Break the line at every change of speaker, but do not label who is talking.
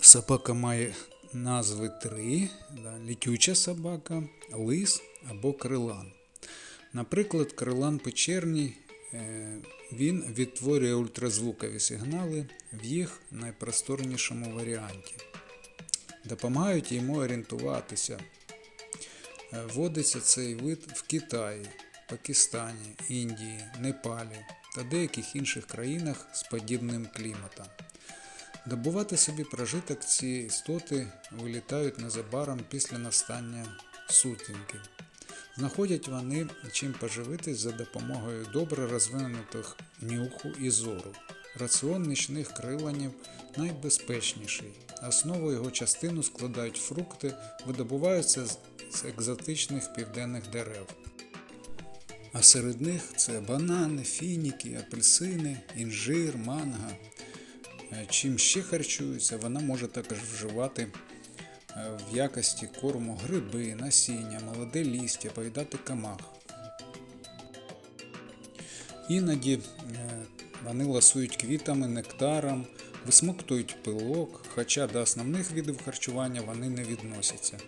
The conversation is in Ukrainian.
Собака має назви три: да, літюча собака, лис або крилан. Наприклад, крилан печерній е, він відтворює ультразвукові сигнали в їх найпросторнішому варіанті. Допомагають йому орієнтуватися. Е, Водиться цей вид в Китаї, Пакистані, Індії, Непалі та деяких інших країнах з подібним кліматом. Добувати собі прожиток ці істоти вилітають незабаром після настання сутінки. Знаходять вони чим поживитись за допомогою добре розвинутих нюху і зору. Раціон нічних криланів найбезпечніший. Основу його частину складають фрукти, видобуваються з екзотичних південних дерев. А серед них це банани, фініки, апельсини, інжир, манго. Е, Чим ще харчується, вона може також вживати е, в якості корму гриби, насіння, молоде лістя, поїдати камах. Іноді е, вони ласують квітами, нектаром, висмоктують пилок, хоча до основних видів харчування вони не відносяться.